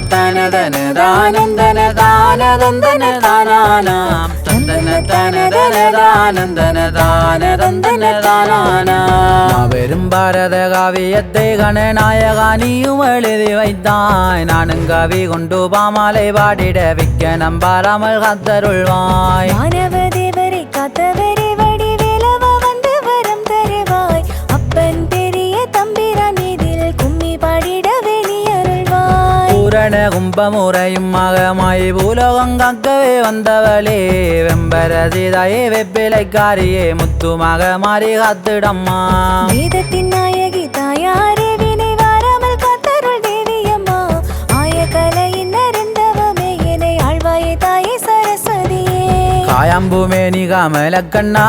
தந்தன தானந்தன தானதந்தன தானானாம் தந்தன தனதன தானந்தன தானதந்தன தானானாம் மாபெரும் பாரத காவியத்தை கணநாயகா நீயும் எழுதி வைத்தாய் நானும் கவி கொண்டு பாமாலை பாடிட விக்க நம்பாராமல் காத்தருள்வாய். தேவரை காத்தவரே பூரண கும்பமுறையும் மகமாய் பூலோகம் காக்கவே வந்தவளே. வெம்பர சீதாயே வெப்பிலைக்காரியே முத்துமாக மாறி காத்துடம்மா. வேதத்தின் நாயகி தாயார் காயம்புமேனி கமலக்கண்ணா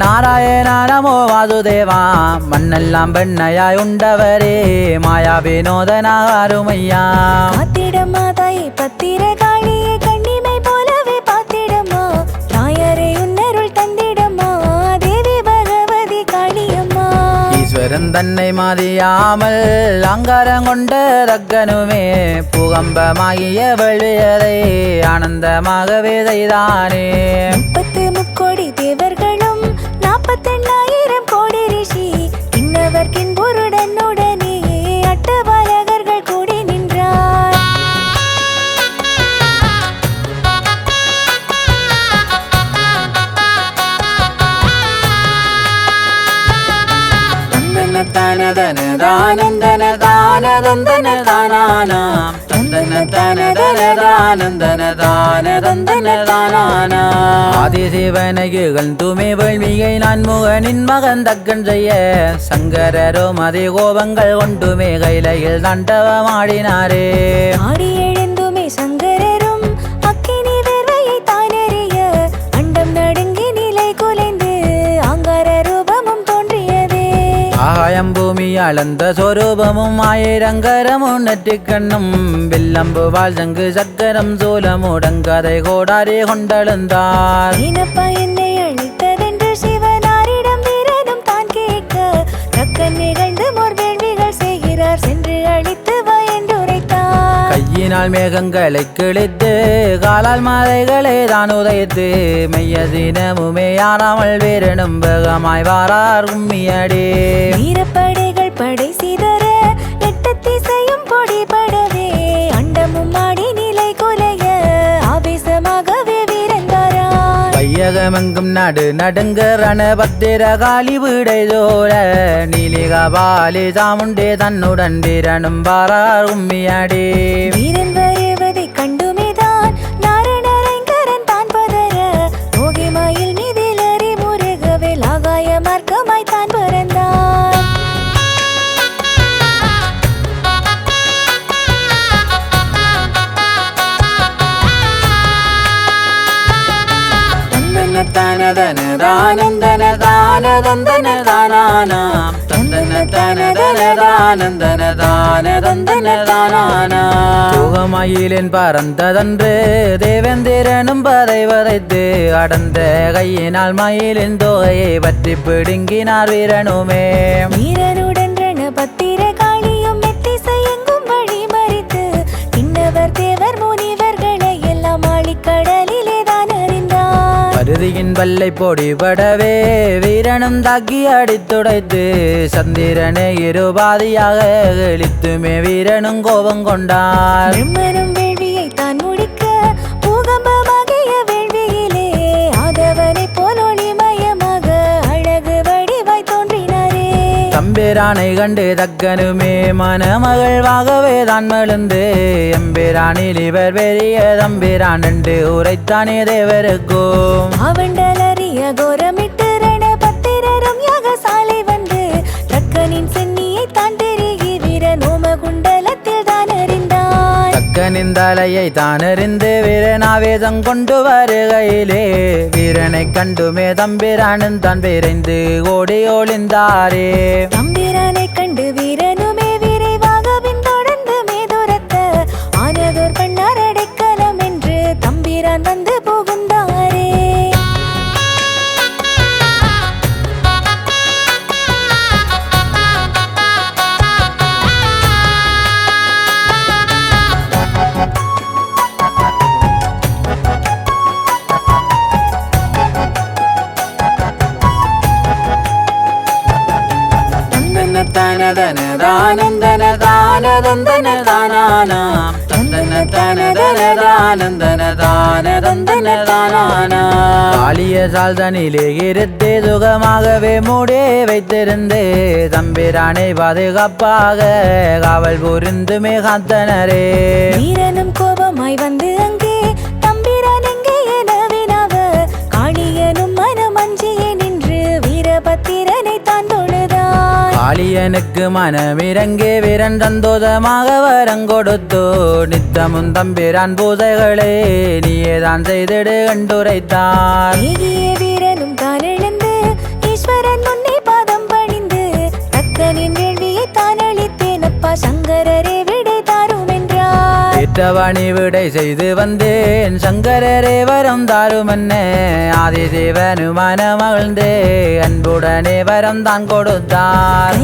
நாராயண நமோ வாசுதேவா மண்ணெல்லாம் பெண்ணையாய் உண்டவரே மாயா வினோதனாருமையா பெருந்தன்னை மாறியாமல் அங்காரங்கொண்ட ரக்கனுமே கொண்ட தக்கனுமே பூகம்பமாகிய வெள்ளியதை ஆனந்தமாகவே செய்தானே. தனதன தானந்தன தானதந்தன தானானாம் தந்தன தனதன தானந்தன தானதந்தன தானானா ஆதிசிவனை இகழ்ந்துமே வேள்வியை நான் முகனின் மகன் தக்கன் செய்ய சங்கரரோ மதி கோபங்கள் கொண்டுமே கைலையில் தண்டவமாடினாரே. ஆடி எழுந்துமே சங்கரரும் ஆகாயம் பூமி அளந்த சொரூபமும் ஆயிரங்கரமும் நெற்றிக் கண்ணும். வில்லம்பு வாழ் சங்கு சக்கரம் சூலமுடங்கதை கையினால் மேகங்களை கிழித்து காலால் மலைகளை தான் உதைத்து மெய்ய தினமுமே யாராமல் வேறு நம்பகமாய் வாரார் கும்மியடி வீரப்படைகள் படை வீரந்தாரான் நடு நடுங்க ரணபத்திர காலி வீடை சோழ நீலிகா பாலி சாமுண்டே தன்னுடன் வீரனும் வாரார் கும்மியடி தந்தன தனதன தானந்தன தானதந்தன தானானாம் தந்தன தனதன தானந்தன தானதந்தன தானானா சுகமயிலின் பறந்ததன்று தேவேந்திரனும் பதை வதைத்து அடர்ந்த கையினால் மயிலின் தொகையை பற்றி பிடுங்கினார் வீரனுமே. வீரனுடன் சதியின் பல்லை பொடிபடவே வீரனும் தாக்கி அடித்துடைத்து சந்திரனை இருபாதியாக இழித்துமே வீரனும் கோபம் கொண்டார். தம்பிரானை கண்டு தக்கனுமே. மனமகிழ்வாகவே தான் மழுந்து. எம்பிரானில் இவர் பெரிய தம்பிரான் என்று உரைத்தானே தேவருக்கும் அவண்டலறிய கோரமிட்டு பத்திரரும் யாகசாலை வந்து தக்கனின் சென்னியை தான் வீரன் ஓம குண்டலத்தில் தான் அறிந்தான் தக்கனின் தலையை தானறிந்து வீரனாவேதம் கொண்டு வருகையிலே வீரனை கண்டுமே தம்பிரானும் தான் விரைந்து ஓடி ஒளிந்தாரே. தானானாம் தந்தன தனதன தானந்தன தானதந்தன தானானா காளிய சால்தனிலே இருத்தே சுகமாகவே மூடே வைத்திருந்தே தம்பிரானை பாதுகாப்பாக காவல் புரிந்துமே காத்தனரே வீரனும் கோபமாய் வந்து அழியனுக்கு காளியனுக்கு விரன் வீரன் வரம் கொடுத்தோ நித்தமும் தம்பிரான் பூஜைகளே நீயேதான் செய்திடு கண்டுரைத்தார். ஏகிய வீரனும் தான் எழுந்து ஈஸ்வரன் முன்னே பாதம் பணிந்து தக்கனின் வேள்வியை தான் அளித்தேன் அப்பா சங்கரரே என்றார் விடை செய்து வந்தேன். சங்கரரே வரம் தாருமன்னே ஆதிதேவனு மனமகிழ்ந்தே அன்புடனே வரம் தான் கொடுத்தார்.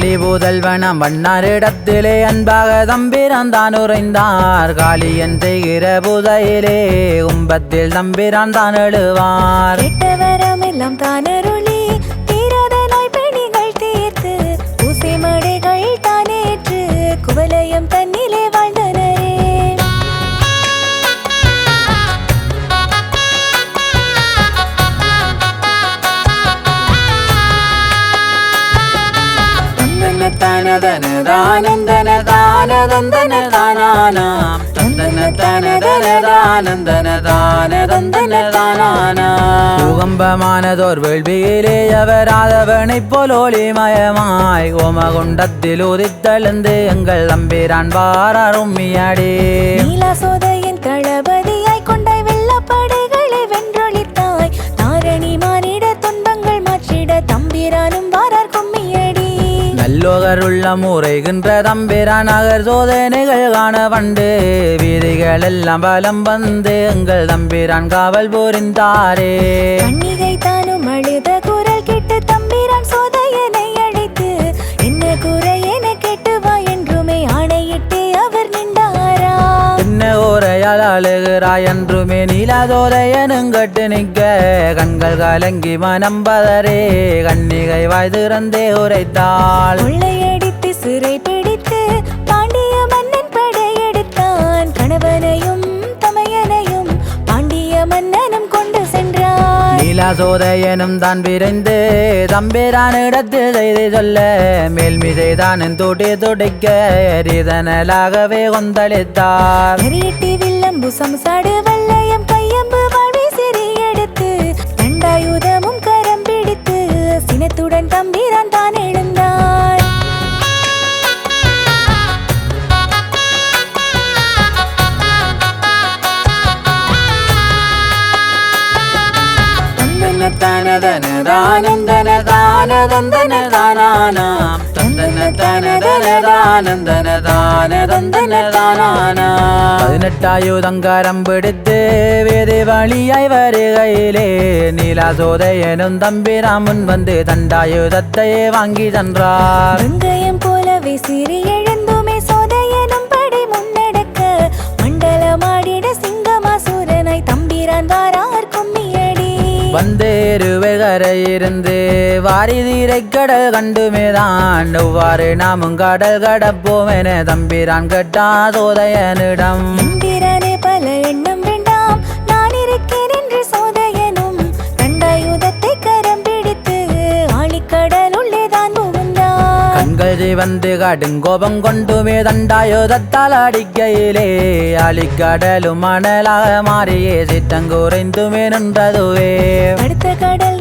காளி பூதல்வனம் வண்ணாரிடத்திலே அன்பாக தம்பிரான் தான் உறைந்தார். காளியன் செய்கிற பூதையிலே கும்பத்தில் தம்பிரான் தான் எழுவார். கெட்டவரம் எல்லாம் தான் அருளி தீராத நோய் பிணிகள் தீர்த்து ஊசி மடைகள் தானேற்று குவலயம் தன் தந்தன தனதன தானந்தன தானதந்தன தானானாம் தந்தன தனதன தானந்தன தானதந்தன தானானா பூகம்பமானதோர் வேள்வியிலே அவராதவனைப் போல் ஒளிமயமாய் ஓமகுண்டத்தில் உதித்தெழுந்து எங்கள் பாரரும்மியடே நீலாசோதையின் தளபதியாய் நல்லோகர் உள்ள முறைகின்ற தம்பிரான் நகர் சோதனைகள் காண வண்டு. வீதிகள் எல்லாம் பலம் வந்து எங்கள் தம்பிரான் காவல் புரிந்தாரே. அழுகிறாய் என்றுமே நீலாதோரையனுங்கட்டு நிற்க கண்கள் கலங்கி மனம் பதரே கண்ணிகை வாய் திறந்தே உரைத்தாள். கொள்ளையடித்து சிறை பிடித்து பாண்டிய மன்னன் படையெடுத்தான் கணவனையும் தமையனையும் பாண்டிய மன்னனும் கொண்டு சென்றான். நீலாசோதையனும் தான் விரைந்து தம்பிரான் இடத்தில் செய்து சொல்ல மேல்மிசை தான் தூட்டி துடைக்க எரிதனலாகவே கொந்தளித்தார். நெறியிட்டு சடு வல்லயம் கையம்பு வாழ்வை சிறி எடுத்து தண்டாயுதமும் கரம் பிடித்து சினத்துடன் தம்பிரான் தான் எழுந்தார் தந்தன தனதன தானந்தன தானதந்தன தானானாம். பிடித்து வேதி வழியாய் வருகையிலே நீலாசோதையனும் தம்பிராமுன் வந்து தண்டாயுதத்தையே வாங்கி வெங்காயம் போலவே சிறி வந்தேருவகரையிருந்து வாரிதீரை கடல் கண்டுமேதான் எவ்வாறு நாமும் கடல் கடப்போம் என தம்பிரான் கேட்டா சோதையனிடம் தம்பிரானே பல புகுந்தான் வந்து கடுங்கோபம் கொண்டுமே தண்டாயுதத்தால் அடிக்கையிலே அலிக்கடலும் மணலாக மாறியே சித்தங்குறைந்துமே நின்றதுவே. அடுத்த கடல்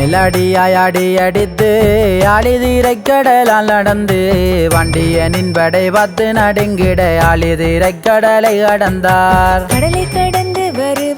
அடிமேல் அடியாய் அடி அடித்து அழிதீரை கடலால் நடந்து வண்டிய நின்படை பார்த்து நடுங்கிட அழிதீரை கடலை கடந்தார். கடலை கடந்து வரு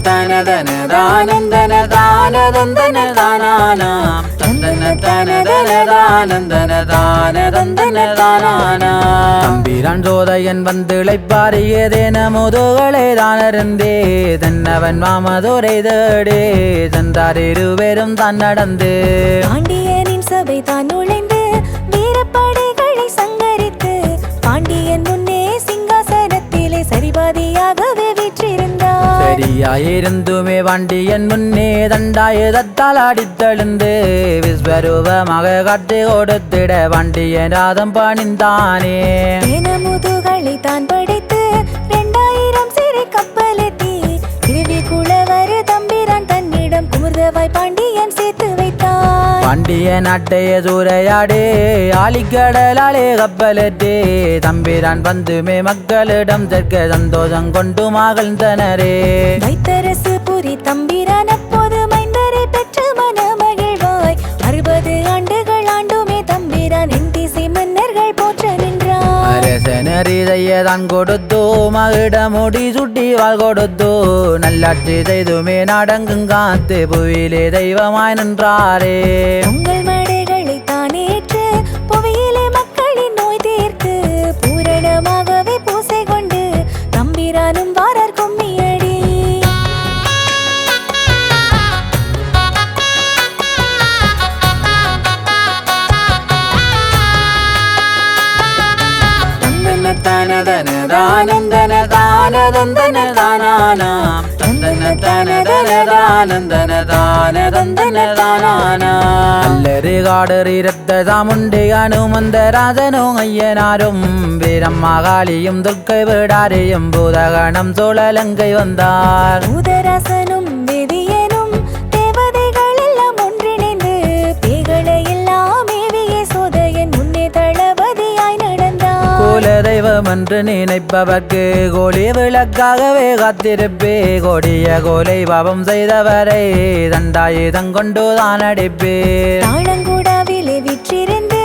தந்தன தந்தன தனதன தம்பிரான் ஜோதையன் வந்து இழைப்பாரியதேன தானருந்தே தன்னவன் மாமதுரை தேடே தந்தார் இருவரும் தான் நடந்து பாண்டியனின் சபை தான் நுழைந்து சரியாயிருந்துமே வண்டியன் முன்னே தண்டாயுதத்தால் அடித்தெழுந்து விஸ்வரூபமாக காட்டி கொடுத்திட வண்டியன் ராதம் பணிந்தானே? முதுகளை தான் படி வைத்தான் நாட்டைய சூறையாடே ஆலிக்கடலாலே கப்பலற்றே தம்பிரான் வந்துமே மக்களிடம் தெற்க சந்தோஷம் கொண்டு மகிழ்ந்தனரே. வைத்தரசு புரி தம்பி அரசனரிதைய தான் கொடுத்தோ மகிட முடி சுட்டி வாழ் கொடுத்தோ. நல்லாட்சி செய்துமே நடங்கும் காத்து புவியிலே தெய்வமாய் நின்றாரே. தானதந்தன தானானாம் தந்தன தனதன தானந்தன தானதந்தன தானானா அல்லரு காடறி ரத்த சாமுண்டி அனுமந்த ராஜனும் ஐயனாரும். வீரம் மகாளியும் துர்க்கை விடாரையும் பூதகணம் என்று நினைப்பவர்க்கு கோழி விளக்காகவே காத்திருப்பே. கொடிய கோலை பாவம் செய்தவரை தண்டாயுதம் கொண்டு தான் அடிப்பே தாளங்குடாவிலே விற்றிருந்து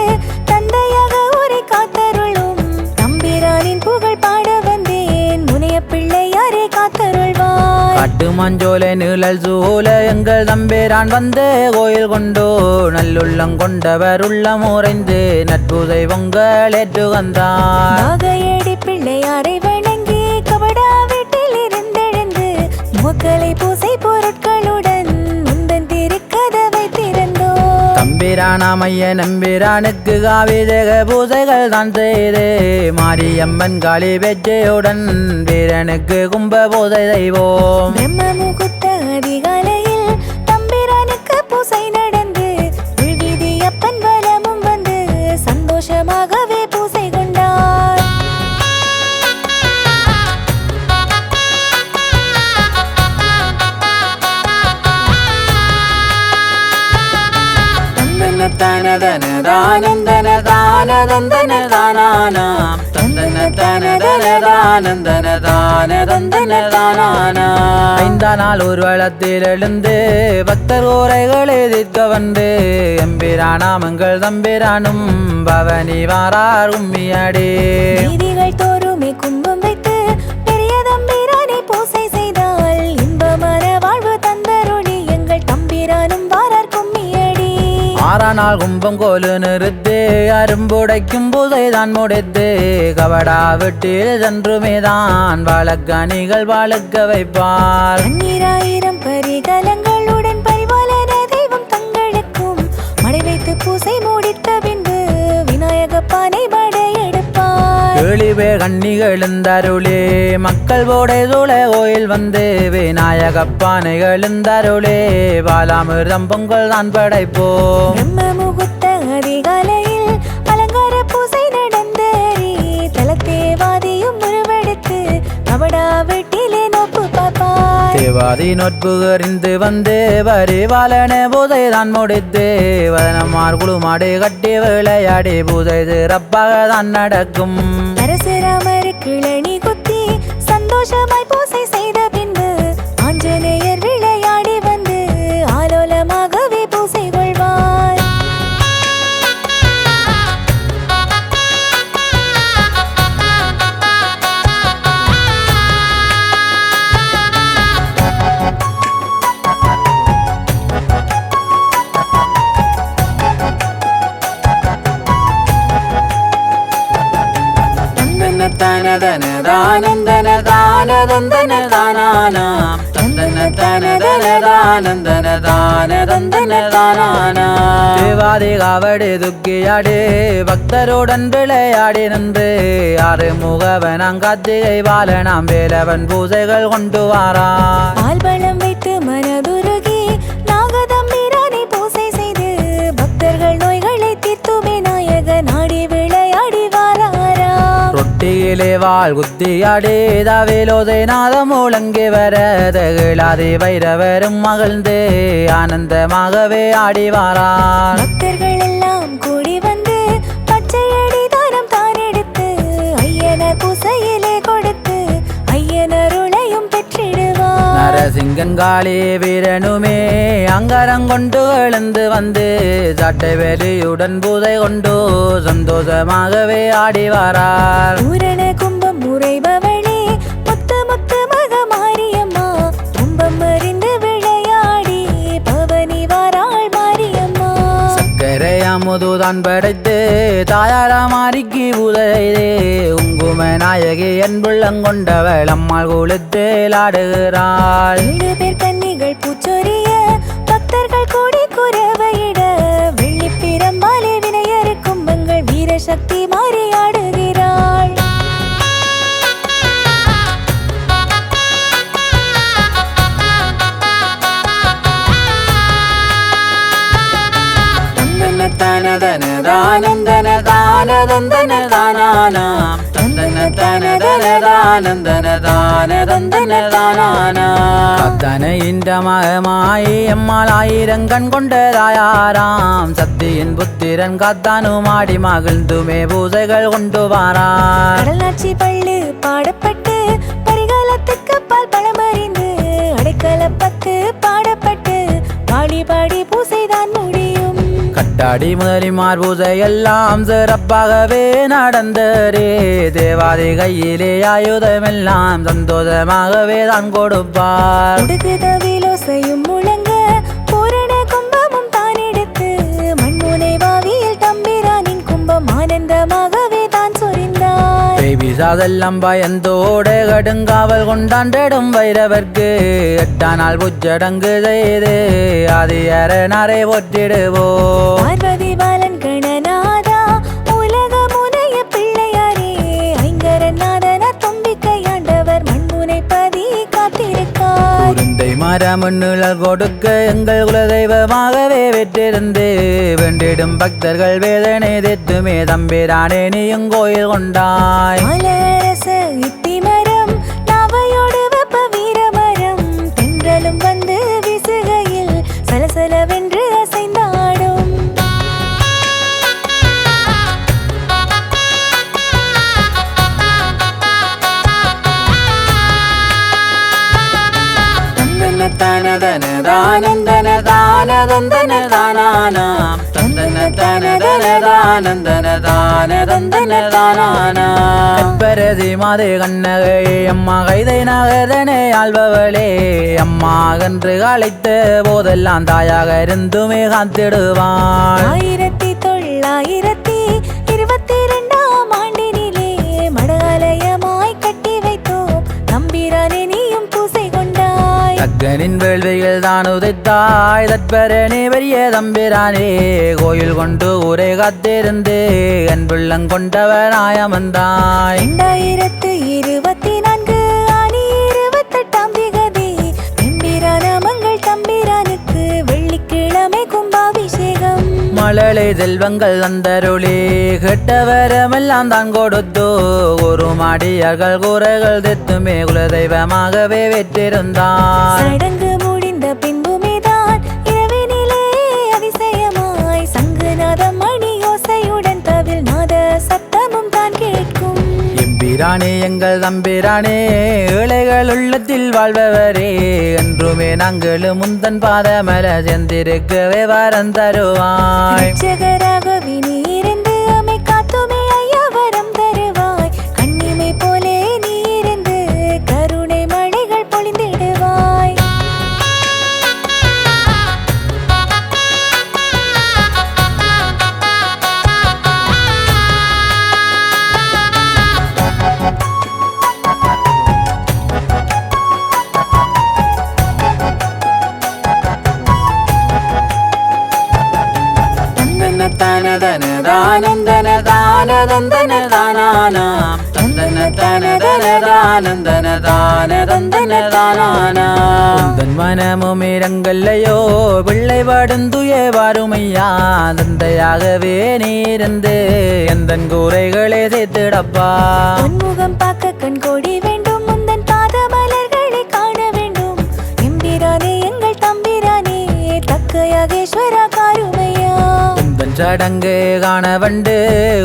தந்தையாக உரை காத்தருளும். தம்பிரானின் புகழ் பாட வந்தேன். முனைய பிள்ளையாரே காத்தருள்வார் காட்டு மஞ்சோலை நிழல் சூழ எங்கள் தம்பேரான் வந்து கோயில் கொண்டோ நல்லுள்ளம் கொண்டவர் உள்ளம் உறைந்து நட்புதை பொங்கல் ஏற்று வந்தார் பிள்ளையாரை வணங்கி கபடா வீட்டில் இருந்தெழுந்து முகலை பூசை பொருட்களுடன் முந்தன் திருக்கதவை திறந்தோ தம்பிரானாமைய நம்பிரானுக்கு காவி தேக பூசைகள் தான் செய்து. மாரியம்மன் காளி வெற்றியுடன் வீரனுக்கு கும்ப பூசை செய்வோம். பிரம்ம அதிகாலையில் தந்தன தனதன தானந்தன தானதந்தன தானானாம் தந்தன தனதன தானந்தன தானதந்தன தானானா ஐந்தா நாள் ஊர்வலத்தில் எழுந்து பக்தர் ஓரைகளை எதிர்க்க வந்து எம்பிரானாமங்கள் தம்பிரானும் பவனி வாரார் உம்மியடே. மாறானால் கும்பம் கோலு நிறுத்து அரும்புடைக்கும் புதைதான் தான் முடித்து கபடா வீட்டில் சென்றுமேதான் வழக்கணிகள் வழக்க வைப்பார். பரிகலங்களுடன் பரிபாலன தெய்வம் தங்களுக்கும் மடை வைத்து பூசை கண்ணிகள் எழுந்தருளே மக்கள் போடை கோயில் வந்து விநாயகப்பானைகள் எழுந்தருளே பாலாமிர்தம் பொங்கல் தான் படைப்போம். பிரம்ம முகூர்த்த அதிகாலையில் அலங்கார பூசை நடந்தேறி தலத்தேவாதியும் உருவெடுத்து கபடா வீட்டிலே நோப்பு பார்ப்பார் தேவாதி நோட்பு அறிந்து வந்து பரிபாலன பூதை தான் முடித்து வதனமார் குழுமாடு கட்டி விளையாடி பூதை சிறப்பாக தான் நடக்கும். കിളണി കുത്തി സന്തോഷമായി தன தானந்தன தான தானானாம் தந்தன தன தன தானந்தன தான தந்தன தேவாதி காவடி துக்கியாடி பக்தருடன் விளையாடி நின்று ஆறு முகவனாம் காத்திகை பாலனாம் வேலவன் பூஜைகள் கொண்டு வாரார் ரொட்டியிலே வாழ் குத்தியாடே தவேலோதை நாதம் முழங்கி வர தகிழாதி வைரவரும் மகிழ்ந்து ஆனந்தமாகவே ஆடி நரசிங்கன்காளி வீரனுமே அங்கரங்கொண்டு எழுந்து வந்து சட்டை வேலியுடன் பூதை கொண்டு சந்தோஷமாகவே ஆடி வரார். கும்பம் உறைபவளே அமுதுதான் படைத்து தாயாராமாரிக்கு உதயதே உங்கும நாயகி என்புள்ளங்கொண்டவள் அம்மாள் குளித்தேல் ஆடுகிறாள் பேர் கன்னிகள் பூச்சொரிய பக்தர்கள் கூடி குறவையிட. வெள்ளி பிரம்பாலே வினையறு கும்பங்கள் வீரசக்தி தனதன தானந்தன தானதந்தன தானானாம் தந்தன தனதன தானந்தன தானதந்தன தானானா கத்தனை இந்த மகமாயி எம்மாள் ஆயிரம் கண் கொண்டதாயாராம் சக்தியின் புத்திரன் கத்தானும் ஆடி மகிழ்ந்துமே பூஜைகள் கொண்டு வாரார். கடலாட்சி பள்ளு பாடப்பட்டு பரிகாலத்துக்கு பால் பழமறிந்து அடைக்கலப்பத்து பாடப்பட்டு பாடி பாடி தடி முதலி மார்பூசை எல்லாம் சிறப்பாகவே நடந்தரே தேவாதி கையிலே ஆயுதமெல்லாம் சந்தோஷமாகவே தான் கொடுப்பார். உடுக்கு பிசாதெல்லாம் பேபிசாதெல்லாம் பயந்தோட கடுங்காவல் கொண்டாண்டிடும் வைரவர்க்கு. எட்டானால் நாள் புச்சடங்கு செய்து அது அரணரை ஒற்றிடுவோம் பார்வதி பாலன் கண காத்திருக்கார் உருண்டை மரம் கொடுக்க எங்கள் குலதெய்வமாகவே வெற்றிருந்து வேண்டிடும் பக்தர்கள் வேதனை தெத்துமே தம்பிரானே நீயும் கோயில் கொண்டாய். தனதன தானந்தன தானதந்தன தானானாம் தந்தன தனதன தானந்தன தானதந்தன தானானா கற்பரதி மாதே கண்ணகை அம்மா கைதை நகதனே ஆள்பவளே. அம்மா என்று அழைத்த போதெல்லாம் தாயாக இருந்துமே காத்திடுவாள். கொண்டாய் தக்கனின் வேள்விகள் தான் உதைத்தாய். தற்பரனே பெரிய தம்பிரானே கோயில் கொண்டு ஊரை காத்திருந்து என் கொண்டவனாய் அமர்ந்தாய். இரண்டாயிரத்து இருபத்தி மழலை செல்வங்கள் தந்தருளி கெட்டவரமெல்லாம் தான் கொடுத்தோ ஒரு மாடியார்கள் கூரைகள் தெத்துமே குலதெய்வமாகவே வெற்றிருந்தான். எம்பிரானே எங்கள் தம்பிரானே ஏழைகள் உள்ளத்தில் வாழ்பவரே. என்றுமே நாங்களும் முந்தன் பாதமல செந்திருக்கவே வரம் தருவாய். தன தானந்தன தான தந்தன தானானாம் தந்தன தன தன தானந்தன தான தந்தன தானானா உந்தன் மனமும் இரங்கல்லையோ பிள்ளை படுந்துய வாருமையா. தந்தையாகவே நீருந்து எந்தன் கூரைகளே சேர்த்துடப்பா. உன்முகம் பார்க்க கண் கோடி உந்தன் சடங்கு காண வண்டு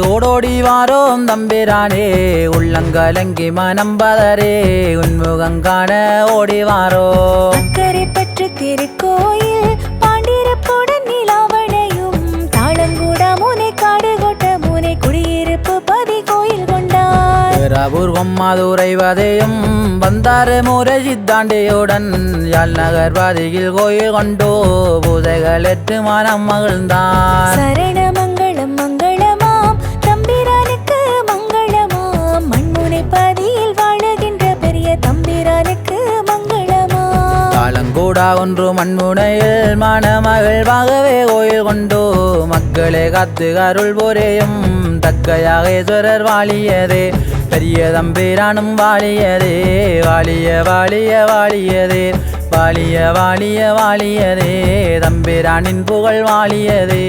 ஓடோடி வாரோம் தம்பிரானே உள்ளங்கலங்கி மனம் பதரே உன்முகம் காண ஓடி வாரோ அக்கறை பற்று திருக்கோ கொண்டார் பேராபூர்வம் மதுரைவதையும் வந்தாறு முறை சித்தாண்டியுடன். யாழ் நகர் பாதையில் கோயில் கொண்டோ பூதைகள் எட்டு மனம் மகிழ்ந்தான் சரண மங்களம் மங்களமாம். தம்பிரானுக்கு மங்களமாம். மண்முனை பதியில் வாழுகின்ற பெரிய தம்பிரானுக்கு மங்களமாம். காலங்கூடா ஒன்று மண்முனையில் மணமகிழ்வாகவே கோயில் கொண்டோ மக்களே காத்து அருள் புரியும் தக்கையாகேஸ்வரர் வாழியதே. பெரிய தம்பிரானும் வாழியதே வாழிய வாழிய வாழியதே வாழிய வாழிய வாழியதே தம்பிரானின் புகழ் வாழியதே